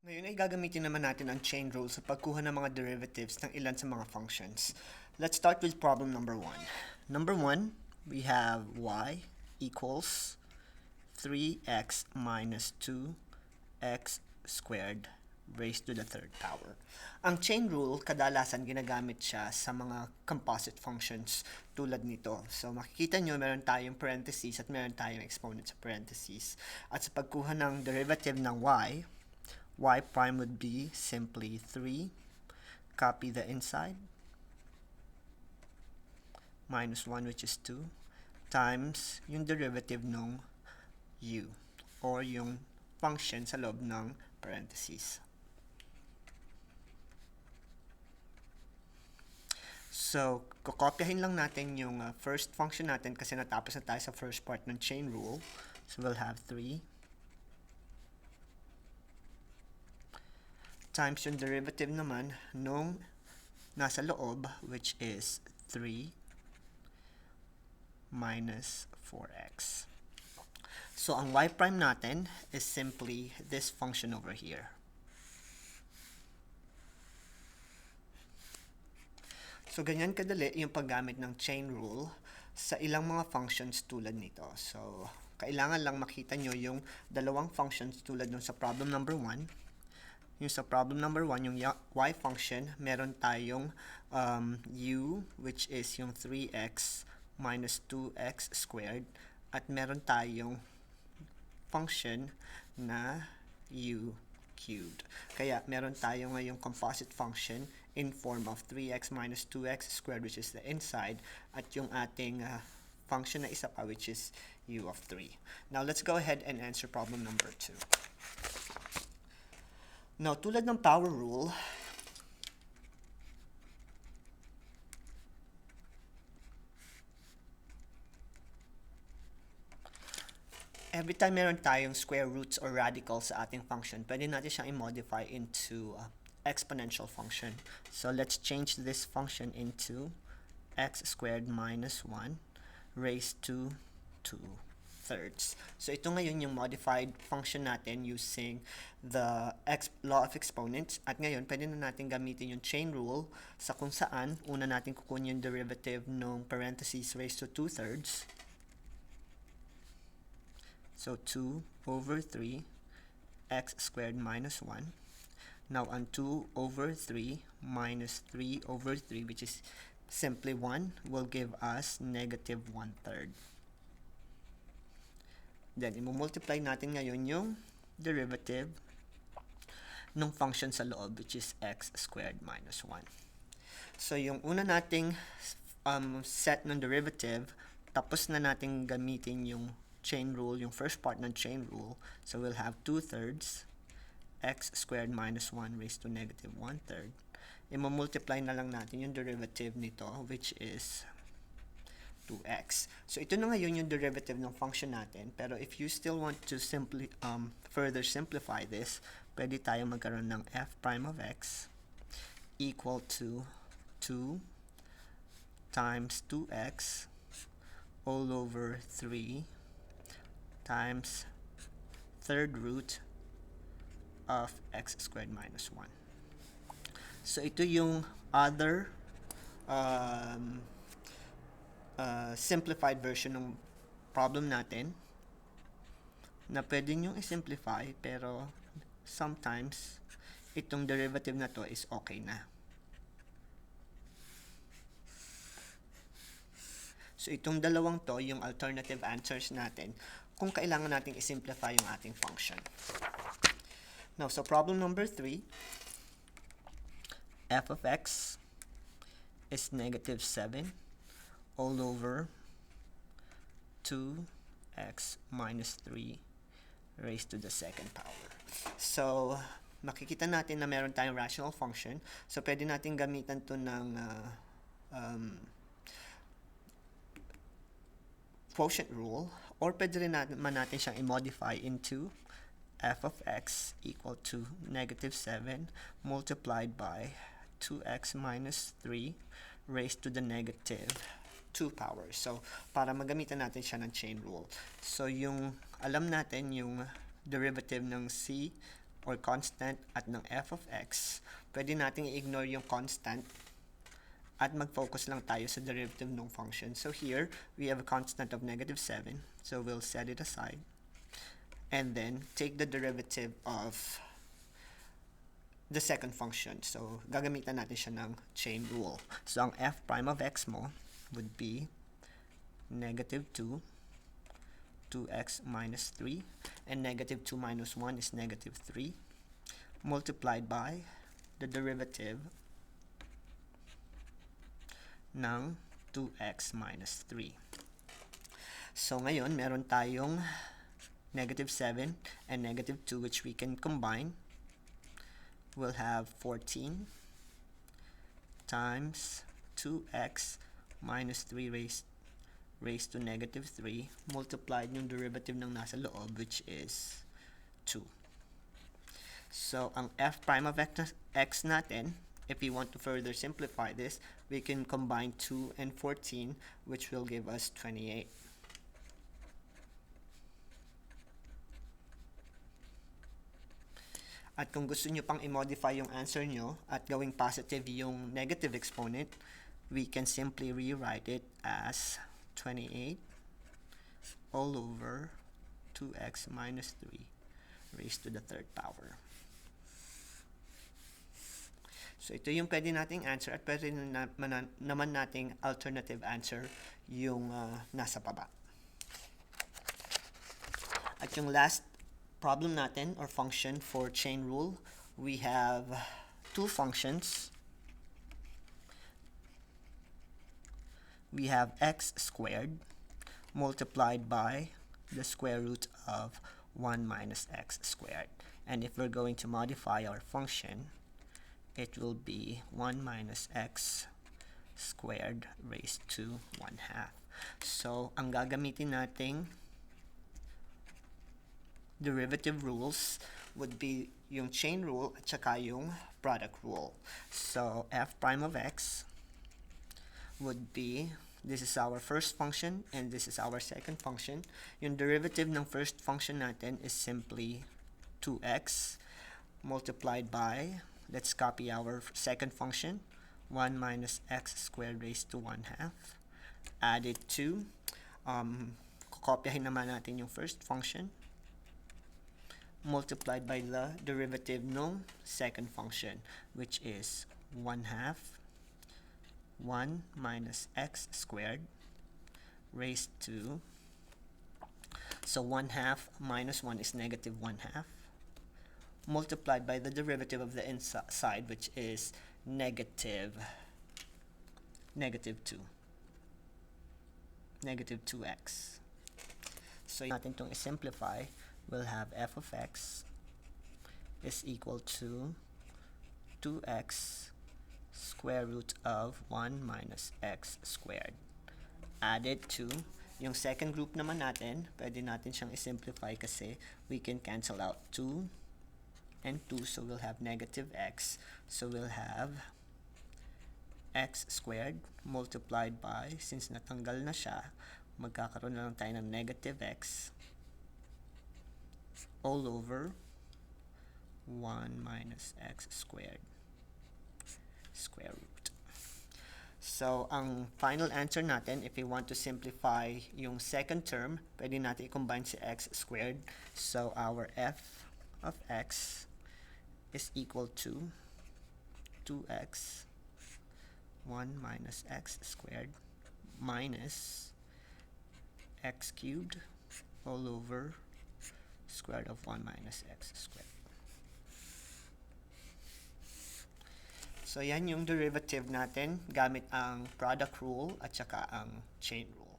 Ngayon ay gagamitin naman natin ang chain rule sa pagkuha ng mga derivatives ng ilan sa mga functions. Let's start with problem number one. Number one, we have y equals 3x minus 2x squared raised to the third power. Ang chain rule, kadalasan ginagamit siya sa mga composite functions tulad nito. So makikita nyo, meron tayong parentheses at meron tayong exponent sa parentheses. At sa pagkuha ng derivative ng y, y prime would be simply 3, copy the inside, minus 1 which is 2, times yung derivative ng u, or yung function sa loob ng parentheses. So, kukopyahin lang natin yung uh, first function natin kasi natapos na tayo sa first part ng chain rule. So, we'll have 3 times yung derivative naman nung nasa loob, which is 3 minus 4x. So, ang y prime natin is simply this function over here. So, ganyan kadali yung paggamit ng chain rule sa ilang mga functions tulad nito. So, kailangan lang makita nyo yung dalawang functions tulad nung sa problem number 1. Yung sa problem number 1, yung y function, meron tayong um, u, which is yung 3x minus 2x squared. At meron tayong function na u cubed. Kaya meron tayo ngayong composite function in form of 3x minus 2x squared which is the inside at yung ating uh, function na isa pa which is u of 3. Now let's go ahead and answer problem number 2. Now tulad ng power rule, every time meron tayong square roots or radicals sa ating function, pwede natin siyang i-modify into uh, exponential function. So let's change this function into x squared minus 1 raised to 2 thirds. So ito ngayon yung modified function natin using the law of exponents. At ngayon, pwede na natin gamitin yung chain rule sa kung saan una natin kukunin yung derivative ng parentheses raised to 2 thirds so 2 over 3 x squared minus 1. Now on 2 over 3 minus 3 over 3 which is simply 1 will give us negative 1 third. Then, i-multiply natin ngayon yung derivative ng function sa loob which is x squared minus 1. So, yung una nating um, set ng derivative, tapos na nating gamitin yung chain rule, yung first part ng chain rule. So we'll have 2 thirds x squared minus 1 raised to negative 1 third. I-multiply na lang natin yung derivative nito which is 2x. So ito na ngayon yung derivative ng function natin. Pero if you still want to simply um, further simplify this, pwede tayo magkaroon ng f prime of x equal to 2 times 2x all over 3 times third root of x squared minus 1. So, ito yung other um, uh, simplified version ng problem natin na pwede nyo i-simplify pero sometimes itong derivative na to is okay na. So, itong dalawang to, yung alternative answers natin, kung kailangan nating i-simplify yung ating function. Now, so problem number 3, f of x is negative 7 all over 2x minus 3 raised to the second power. So, makikita natin na meron tayong rational function. So, pwede natin gamitan to ng uh, um, quotient rule or pwede rin naman natin siyang i-modify into f of x equal to negative 7 multiplied by 2x minus 3 raised to the negative 2 powers. So, para magamitan natin siya ng chain rule. So, yung alam natin yung derivative ng c or constant at ng f of x, pwede nating i-ignore yung constant at mag-focus lang tayo sa derivative ng function. So here, we have a constant of negative 7. So we'll set it aside. And then, take the derivative of the second function. So, gagamitan natin siya ng chain rule. So, ang f prime of x mo would be negative 2, 2x minus 3, and negative 2 minus 1 is negative 3, multiplied by the derivative ng 2x minus 3. So, ngayon, meron tayong negative 7 and negative 2 which we can combine. We'll have 14 times 2x minus 3 raised raised to negative 3 multiplied yung derivative ng nasa loob which is 2. So, ang f prime of x, x natin, if we want to further simplify this, we can combine 2 and 14 which will give us 28. At kung gusto nyo pang i-modify yung answer nyo at gawing positive yung negative exponent, we can simply rewrite it as 28 all over 2x minus 3 raised to the third power. So ito yung pwede nating answer at pwede na, manan, naman nating alternative answer yung uh, nasa baba. At yung last problem natin or function for chain rule, we have two functions. We have x squared multiplied by the square root of 1 minus x squared. And if we're going to modify our function, it will be 1 minus x squared raised to 1 half. So, ang gagamitin nating derivative rules would be yung chain rule at saka yung product rule. So, f prime of x would be, this is our first function and this is our second function. Yung derivative ng first function natin is simply 2x multiplied by, let's copy our second function, 1 minus x squared raised to 1 half, added to, um, kokopyahin naman natin yung first function, multiplied by the derivative ng second function, which is 1 half 1 minus x squared raised to so 1 half minus 1 is negative 1 half multiplied by the derivative of the inside which is negative negative 2 negative 2x so natin itong simplify we'll have f of x is equal to 2x square root of 1 minus x squared. Added to yung second group naman natin pwede natin siyang i-simplify kasi we can cancel out 2 and 2 so we'll have negative x. So we'll have x squared multiplied by since natanggal na siya magkakaroon na lang tayo ng negative x all over 1 minus x squared square root. So, ang final answer natin, if we want to simplify yung second term, pwede natin i-combine si x squared. So, our f of x is equal to 2x 1 minus x squared minus x cubed all over square root of 1 minus x squared. So, yan yung derivative natin gamit ang product rule at saka ang chain rule.